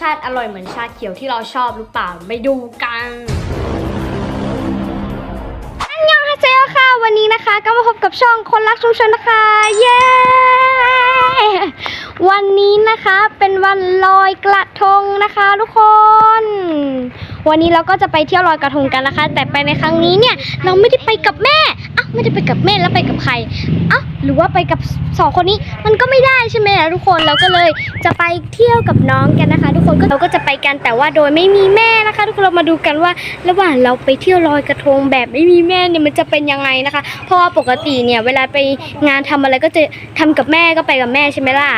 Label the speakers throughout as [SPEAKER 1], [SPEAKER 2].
[SPEAKER 1] ชาติอร่อยเหมือนชาเขียวที่เราชอบหรือเปล่าไปดูกันอันยองฮาเจลค่ะ วันนี้นะคะ ก็มาพบกับช่องคนรักชุมชนนะคะ เย้ วันนี้นะคะเป็นวันลอยกระทงนะคะ ทุกคน วันนี้เราก็จะไปเที่ยวลอยกระทงกันนะคะ แต่ไปในครั้งนี้เนี่ย เราไม่ได้ไปกับแม่ ไม่ได้ไปกับแม่แล้วไปกับใครอ้าหรือว่าไปกับสองคนนี้มันก็ไม่ได้ใช่ไหมล่ะทุกคนเราก็เลยจะไปเที่ยวกับน้องกันนะคะ ทุกคนก็เราก็จะไปกันแต่ว่าโดยไม่มีแม่นะคะ ทุกคนเรามาดูกันว่า ระหว่างเราไปเที่ยวลอยกระทงแบบไม่มีแม่เนี่ยมันจะเป็นยังไงนะคะ เพราะว่าปกติเนี่ยเวลาไปงานทำอะไรก็จะทำกับแม่ก็ไปกับแม่ใช่ไหมล่ะ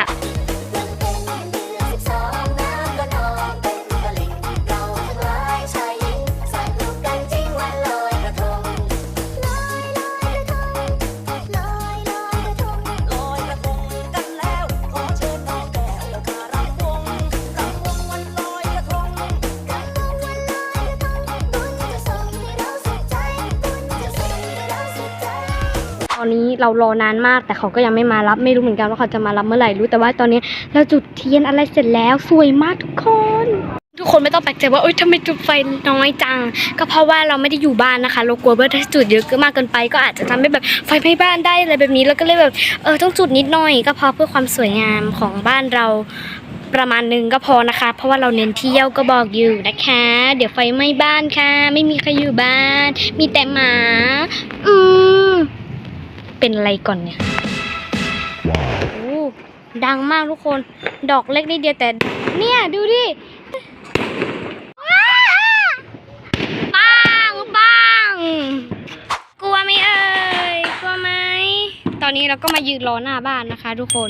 [SPEAKER 2] เรารอนาน
[SPEAKER 1] มาก แต่เขาก็ยังไม่มารับไม่รู้เหมือนกันว่าเขาจะมารับเมื่อไหร่รู้แต่ว่าตอนนี้เราจุดเทียนอะไรเสร็จแล้วสวยมากทุกคน ทุกคนไม่ต้องแปลกใจว่าเอ้ยทำไมจุดไฟน้อยจัง ก็เพราะว่าเราไม่ได้อยู่บ้านนะคะ เรากลัวว่าถ้าจุดเยอะมากเกินไป ก็อาจจะทำให้แบบไฟไหม้บ้านได้อะไรแบบนี้แล้วก็เลยแบบเออต้องจุดนิดหน่อย ก็พอเพื่อความสวยงามของบ้านเราประมาณนึงก็พอนะคะ เพราะว่าเราเน้นเที่ยวก็บอกอยู่นะคะ เดี๋ยวไฟไหม้บ้านค่ะ ไม่มีใครอยู่บ้าน มีแต่หมา อืม เป็นอะไรก่อนเนี่ยโอ้ดังมากทุกคน ดอกเล็กนิดเดียวแต่ เนี่ยดูดิปังปังกลัวไหมเอ่ยกลัวไหมตอนนี้เราก็มายืนรอหน้าบ้านนะคะ ทุกคน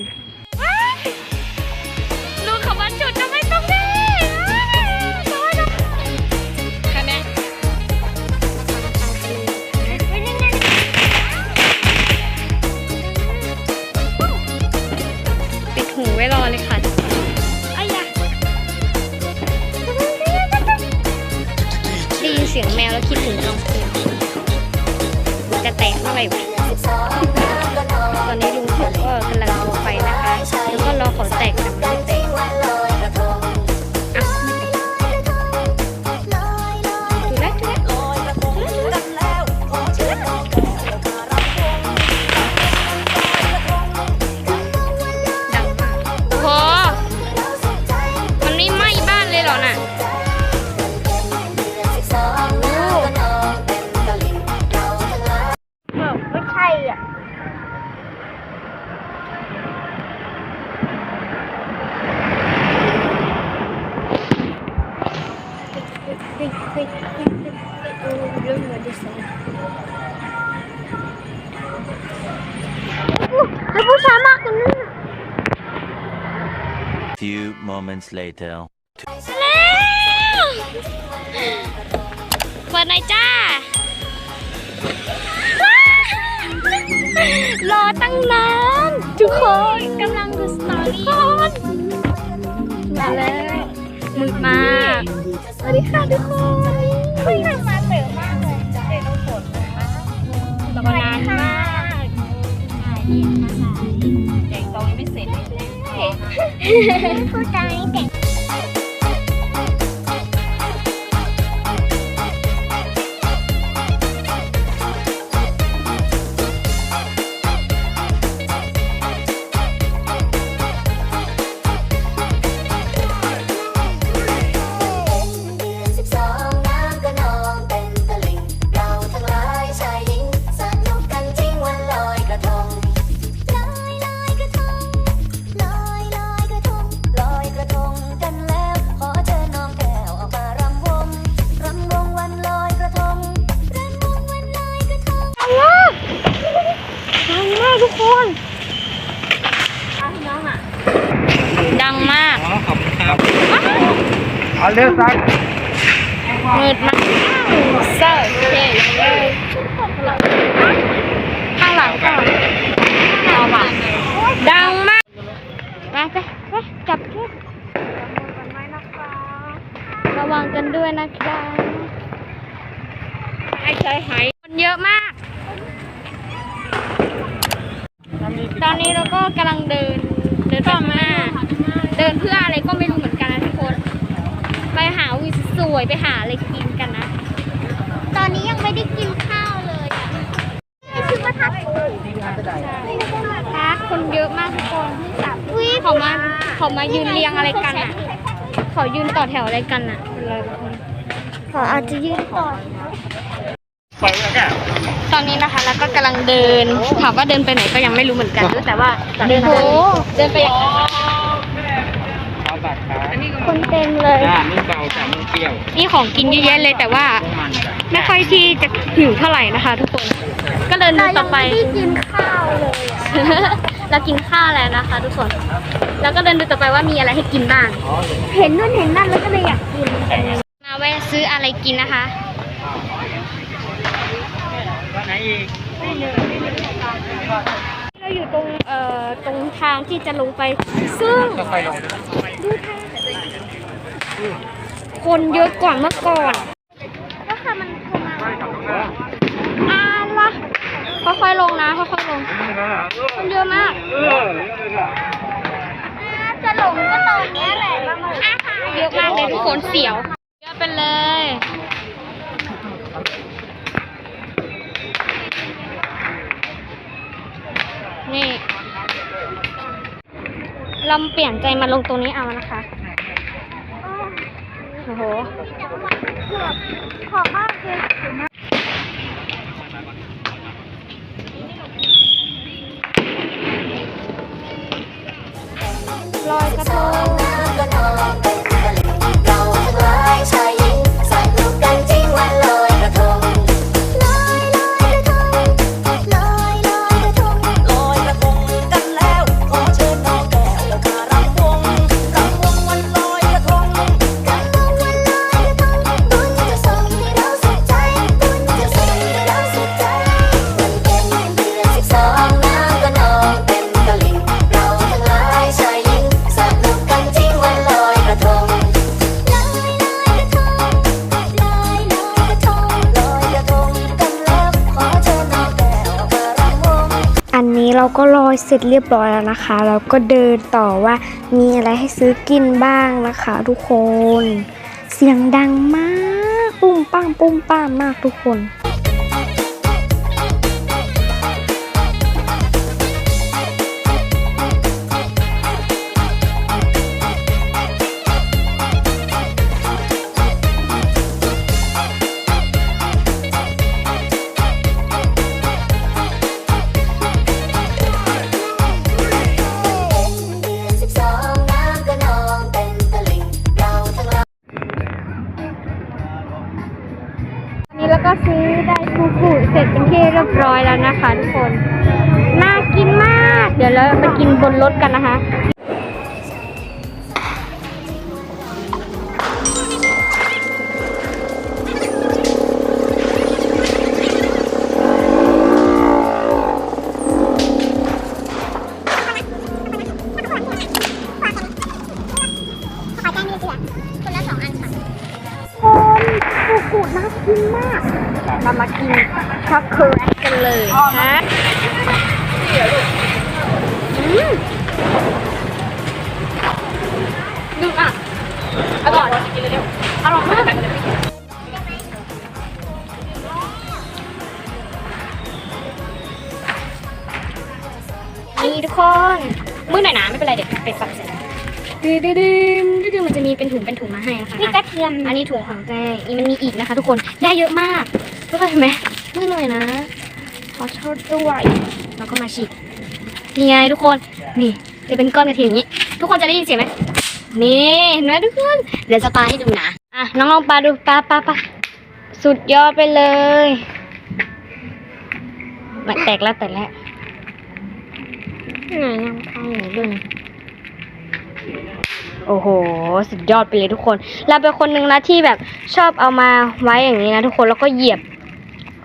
[SPEAKER 1] ปิดหูไว้รอเลยค่ะอายะได้ยินเสียงแมวแล้วคิดถึงลองเพลงจะแตกเมื่อไหร่วะ
[SPEAKER 2] สิบสองน้ำก็นอง
[SPEAKER 1] ตอนนี้ลุงเขาก็กำลังดูไฟนะคะ แล้วก็รอเขาแตกแต่มันไม่แตก
[SPEAKER 2] วั
[SPEAKER 1] น
[SPEAKER 3] Few moments later.
[SPEAKER 1] แล้วเปิดหน่อยจ้า รอตั้งนานทุกคนกำลังดูสตอรี่มาแล้วมืดมากสวัสดีค่ะทุกคนเฮ้ยมาเสริมมากเลยจะเป็นน้ำฝนนะคะรอนานมากแจกตองยังไม่เสร็จเลย พูดใจ เอา
[SPEAKER 2] เร็ว
[SPEAKER 4] สัก
[SPEAKER 1] มืดมากเซอร์เคเลยข้างหลังก่อนเอามาดังมากไปไปไปจับขึ้นระวังกันด้วยนะคะไอ้ใจหายคนเยอะมาก ตอนนี้เราก็กำลังเดิน เดินไปข้างหน้า เดินเพื่ออะไรก็ไม่รู้เหมือนกันทุกคน วยไปหาอะไรกินกันนะ ตอนนี้ยังไม่ได้กินข้าวเลยอะนี่คือมาทับค่ะคนเยอะมากทุกคนอุ้ยเขามาเขามายืนเรียงอะไรกันอะเขายืนต่อแถวอะไรกันอะเขาอาจจะยืนต่อ
[SPEAKER 4] ไปแล้วแก
[SPEAKER 1] ตอนนี้นะคะแล้วก็กำลังเดินถามว่าเดินไปไหนก็ยังไม่รู้เหมือนกันรู้แต่ว่าเดินโหเดินไปอย่างนั้น
[SPEAKER 4] เอาตัดขา
[SPEAKER 1] คนเต็มเลย
[SPEAKER 4] จ้านุ่มเบาจ้านุ่มเปรี้ยว
[SPEAKER 1] มีของกินเยอะแยะเลยแต่ว่า
[SPEAKER 4] มันจ้ะ
[SPEAKER 1] ไม่ค่อยที่จะหิวเท่าไหร่นะคะ ทุกคน ก็เดินดูต่อไป
[SPEAKER 2] กินข้าวเลย
[SPEAKER 1] เรากินข้าวแล้วนะคะ ทุกคน แล้วก็เดินดูต่อไปว่ามีอะไรให้กินบ้าง
[SPEAKER 2] เห็นนู่นเห็นนั่นแล้วก็เลยอยากกิน
[SPEAKER 1] มาแวะซื้ออะไรกินนะคะ
[SPEAKER 4] ว่าไหนอีก
[SPEAKER 1] เรา อยู่ตรงเอ่อตรงทางที่จะลงไป ซึ่ง
[SPEAKER 4] ก็ไปลง
[SPEAKER 1] คนเยอะกว่าเมื่อก่อน
[SPEAKER 2] ก็คือมันคือมา
[SPEAKER 1] อ่าละค่อยๆลงนะค่อยๆลงคนเยอะมาก
[SPEAKER 4] เออ
[SPEAKER 2] จะหลงก็ตอนเนี้ยแหละมามาอาหาร
[SPEAKER 1] เยอะมากเลยทุกคนเสียวเยอะไปเลย นี่ เราเปลี่ยนใจมาลงตรงนี้เอานะคะโอ้โห
[SPEAKER 2] ขอบมากคือ
[SPEAKER 1] ลอยกระทง
[SPEAKER 2] เราก็ลอยเสร็จเรีย
[SPEAKER 1] บร้อยแล้วนะคะ เราก็เดินต่อว่ามีอะไรให้ซื้อกินบ้างนะคะ ทุกคน เสียงดังมาก ปุ้มป้มปุ้มป้ามมากทุกคน บนรถกันนะคะ
[SPEAKER 2] นี่
[SPEAKER 1] ทุกคนมือหน่อยนะไม่เป็นไรเดี๋ยวไปฝักเสร็จดื้อดื้อดื้อดื้อมันจะมีเป็นถุงเป็นถุงมาให้นะคะ
[SPEAKER 2] นี่กระเทียม
[SPEAKER 1] อันนี้ถุงของแจ้อีมันมีอีกนะคะ ทุกคนได้เยอะมากทุกคนเห็นไหมมือหน่อยนะขอโทษด้วยแล้วก็มาฉีกนี่ไงทุกคนนี่จะเป็นก้อนกระเทียมอย่างนี้ ทุกคนจะได้ยินเสียงไหมนี่เห็นไหมทุกคนเดี๋ยวจะปาให้ดูนะอะน้องลองปาดูปาปาปาสุดยอดไปเลยมันแตกแล้วแตกแล้ว ไหนยังพาอยู่ด้วยนะโอ้โห สุดยอดไปเลยทุกคน เราเป็นคนหนึ่งนะที่แบบชอบเอามาไว้อย่างนี้นะทุกคนแล้วก็เหยียบ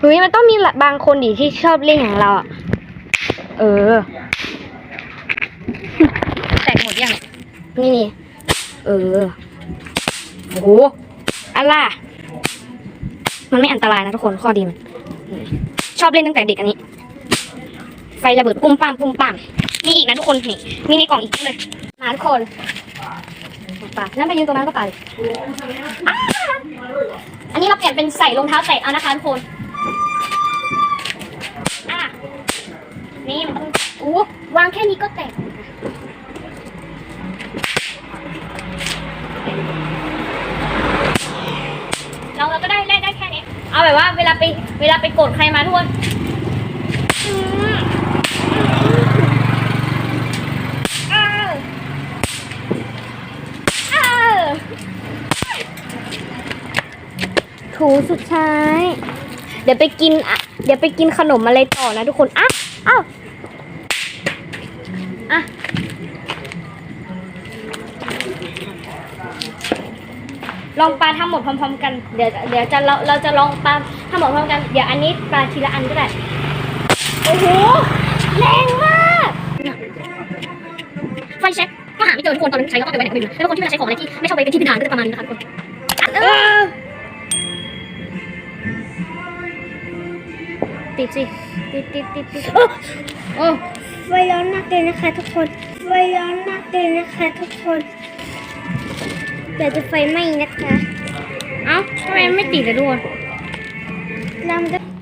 [SPEAKER 1] เฮ้ยมันต้องมีบางคนดิที่ชอบเล่นอย่างเราอะเออ แตกหมดยัง นี่นี่เออ โอ้โหอะไรมันไม่อันตรายนะทุกคนข้อดีมันชอบเล่นตั้งแต่เด็กอันนี้ ไฟระเบิดปุ้มปั้มปุ้มปั้ม มีอีกนะทุกคนนี่มีในกล่องอีกเลยมาทุกคนปนั่นไปยืนตรงนั้นก็ไปอ,อันนี้เราเปลี่ยนเป็นใส่รองเท้าแตะเอานะคะทุกคนอะนี่มันต้องอู้วางแค่นี้ก็แตกเราเราก็ได้ได้ได้แค่นี้ เอาแบบว่าเวลาไปเวลาไปโกรธใครมาทุกคนอืมอ้าวอ้าวถู สุดท้าย เดี๋ยวไปกินอะเดี๋ยวไปกินขนมอะไรต่อนะทุกคนอ้าวอ้าวอะลองปลาทั้งหมดพร้อมๆกัน เดี๋ยวเดี๋ยวจะเราเราจะลองปลาทั้งหมดพร้อมกัน เดี๋ยวอันนี้ปลาทีละอันก็ได้ โอ้โห แรงมาก ไฟแช็กก็หาไม่เจอทุกคนตอนนั้นใช้ก็ต้องไปไว้ไหนก็ไม่รู้แล้วคนที่เวลาใช้ของอะไรที่ไม่ชอบไปเป็นที่พิธานก็จะประมาณนี้นะคะทุกคน ติดสิ ติดติดติดติดโอ้โอ้
[SPEAKER 5] ไฟร้อนมากเลยนะคะทุกคนไฟร้อนมากเลยนะคะ ทุกคนเดี๋ยวจะไฟไหม้นะคะ
[SPEAKER 1] เอ้าทำไมไม่ติดเลยทุกคน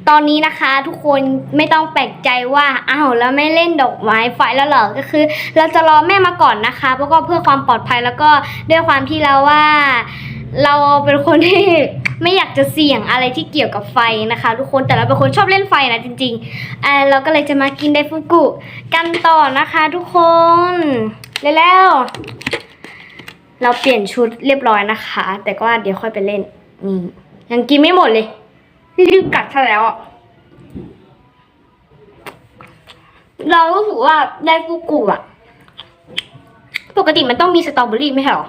[SPEAKER 1] ตอนนี้นะคะทุกคนไม่ต้องแปลกใจว่าอ้าวแล้วไม่เล่นดอกไม้ไฟแล้วเหรอก็คือ เราจะรอแม่มาก่อนนะคะเพราะก็เพื่อความปลอดภัยแล้วก็ด้วยความที่เราว่า เราเป็นคนที่ ไม่อยากจะเสี่ยงอะไรที่เกี่ยวกับไฟนะคะ ทุกคนแต่เราเป็นคนชอบเล่นไฟนะจริงๆอ่าเราก็เลยจะมากินไดฟุกุกันต่อนะคะ ทุกคนเร็วๆเราเปลี่ยนชุดเรียบร้อยนะคะ แต่ก็เดี๋ยวค่อยไปเล่นนี่ยังกินไม่หมดเลยรีบกัดซะแล้วอะเรารู้สึกว่าไดฟูกุอะ ปกติมันต้องมีสตรอเบอรี่ไม่ใช่หรอ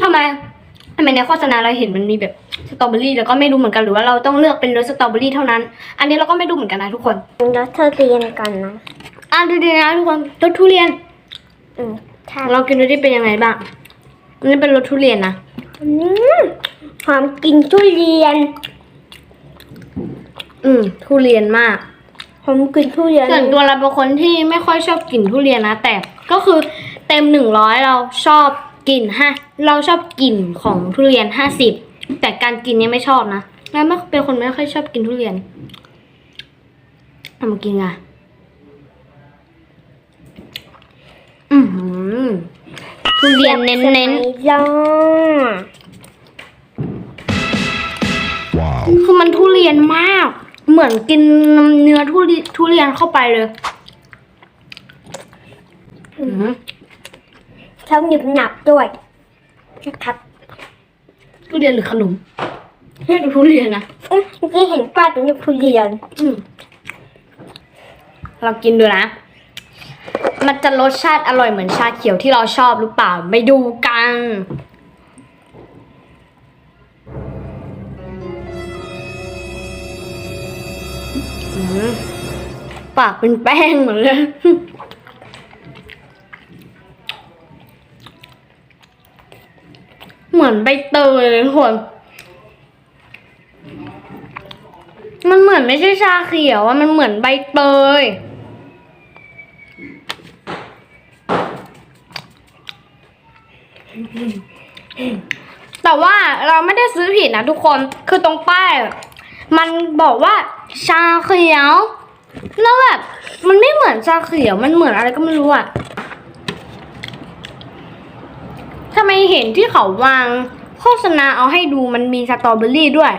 [SPEAKER 1] ทำไม ทำไมในโฆษณาเราเห็นมันมีแบบสตรอเบอรี่แล้วก็ไม่รู้เหมือนกันหรือว่าเราต้องเลือกเป็นรสสตรอเบอรี่เท่านั้น อันนี้เราก็ไม่รู้เหมือนกันนะทุกคน
[SPEAKER 5] เราเธอเรียนกันนะ
[SPEAKER 1] อะดูดีนะทุกคนรสทุเรียน
[SPEAKER 5] อืมใช่
[SPEAKER 1] เรากินดูดิเป็นยังไงบ้างอันนี้เป็นรสทุเรียนนะ
[SPEAKER 5] อืมหอมกลินทุเรียน
[SPEAKER 1] อืมทุเรียนมาก
[SPEAKER 5] หอมกลินทุเรียน
[SPEAKER 1] ส่วนตัวเราเป็นคนที่ไม่ค่อยชอบกลิ่นทุเรียนนะแต่ก็คือเต็มหนึ่งร้อยเราชอบ กลิ่นห้าเราชอบกลิ่นของทุเรียนห้าสิบแต่การกินเนี่ยไม่ชอบนะเราไม่เป็นคนไม่ค่อยชอบกินทุเรียนเอามากินอะอือหือทุเรียนเน้น
[SPEAKER 5] ไอ้ย่อ
[SPEAKER 1] ๆคือมันทุเรียนมาก เหมือนกินเนื้อทุเรียทุเรียนเข้าไปเลย อือหือ
[SPEAKER 5] ชอบหนึบหนับด้วยนะครับ
[SPEAKER 1] ทุเรียนหรือขนมเรียกทุเรียนนะ
[SPEAKER 5] อืมเมื่อกี้เห็นป้ายเป็นรูปทุเรียน
[SPEAKER 1] อืมเรากินดูนะ มันจะรสชาติอร่อยเหมือนชาเขียวที่เราชอบหรือเปล่าไปดูกันอืมปากเป็นแป้งเหมือนเลย เหมือนใบเตยเลยทุกคน มันเหมือนไม่ใช่ชาเขียวอะมันเหมือนใบเตย แต่ว่าเราไม่ได้ซื้อผิดนะทุกคน คือตรงป้ายมันบอกว่าชาเขียว แล้วแบบมันไม่เหมือนชาเขียว มันเหมือนอะไรก็ไม่รู้อะทำ ไมเห็นที่เขาวางโฆษณาเอาให้ดูมันมีสตรอเบอรี่ด้วย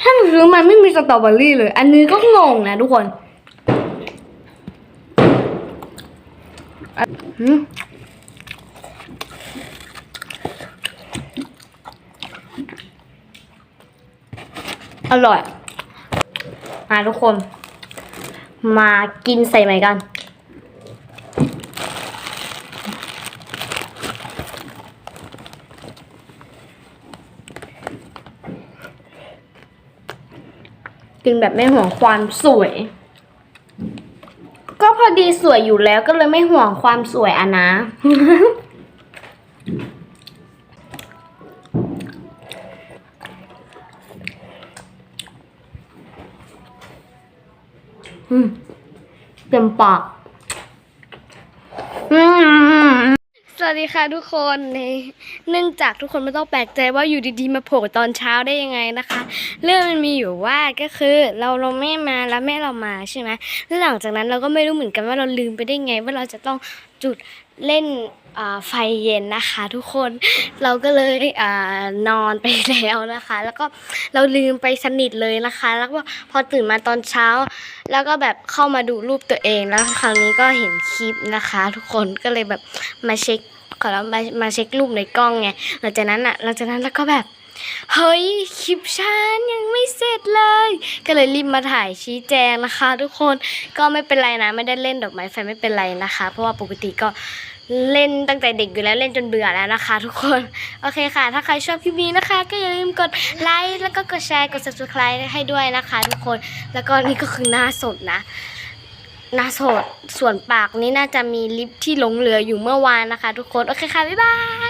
[SPEAKER 1] ถ้าหนูซื้อมันไม่มีสตรอเบอรี่เลย อันนี้ก็งงนะทุกคนอะหืมอร่อย มาทุกคน มากินใส่ไหมกัน กินแบบไม่ห่วงความสวย ก็พอดีสวยอยู่แล้วก็เลยไม่ห่วงความสวยอะนะ อืมเต็มปากอืมส วัสวัสดีค่ะทุกคนในเนื่องจากทุกคนไม่ต้องแปลกใจว่าอยู่ดีๆมาโผล่ตอนเช้าได้ยังไงนะคะ เรื่องมันมีอยู่ว่าก็คือเราเราแม่มาแล้วแม่เรามาใช่ไหมแล้วหลังจากนั้นเราก็ไม่รู้เหมือนกันว่าเราลืมไปได้ไง ว่าเราจะต้องจุดเล่นไฟเย็นนะคะ ทุกคนเราก็เลยอนอนไปแล้วนะคะ แล้วก็เราลืมไปสนิทเลยนะคะ แล้วก็พอตื่นมาตอนเช้า แล้วก็แบบเข้ามาดูรูปตัวเองแล้วคราวนี้ก็เห็นคลิปนะคะ ทุกคนก็เลยแบบมาเช็ค ขอแล้วมามาเช็ครูปในกล้องไงหลังจากนั้นอะหลังจากนั้นแล้วก็แบบเฮ้ยคลิปฉันยังไม่เสร็จเลย ก็เลยรีบมาถ่ายชี้แจงนะคะ ทุกคนก็ไม่เป็นไรนะไม่ได้เล่นดอกไม้ไฟไม่เป็นไรนะคะ เพราะว่าปกติก็เล่นตั้งแต่เด็กอยู่แล้วเล่นจนเบื่อแล้วนะคะ ทุกคนโอเคค่ะ ถ้าใครชอบคลิปนี้นะคะ ก็อย่าลืมกดไลค์แล้วก็กดแชร์กด subscribe ให้ด้วยนะคะ ทุกคนแล้วก็นี่ก็คือหน้าสดนะ นาสดส่วนปากนี้น่าจะมีลิปที่หลงเหลืออยู่เมื่อวานนะคะ ทุกคน โอเคค่ะ บ๊ายบาย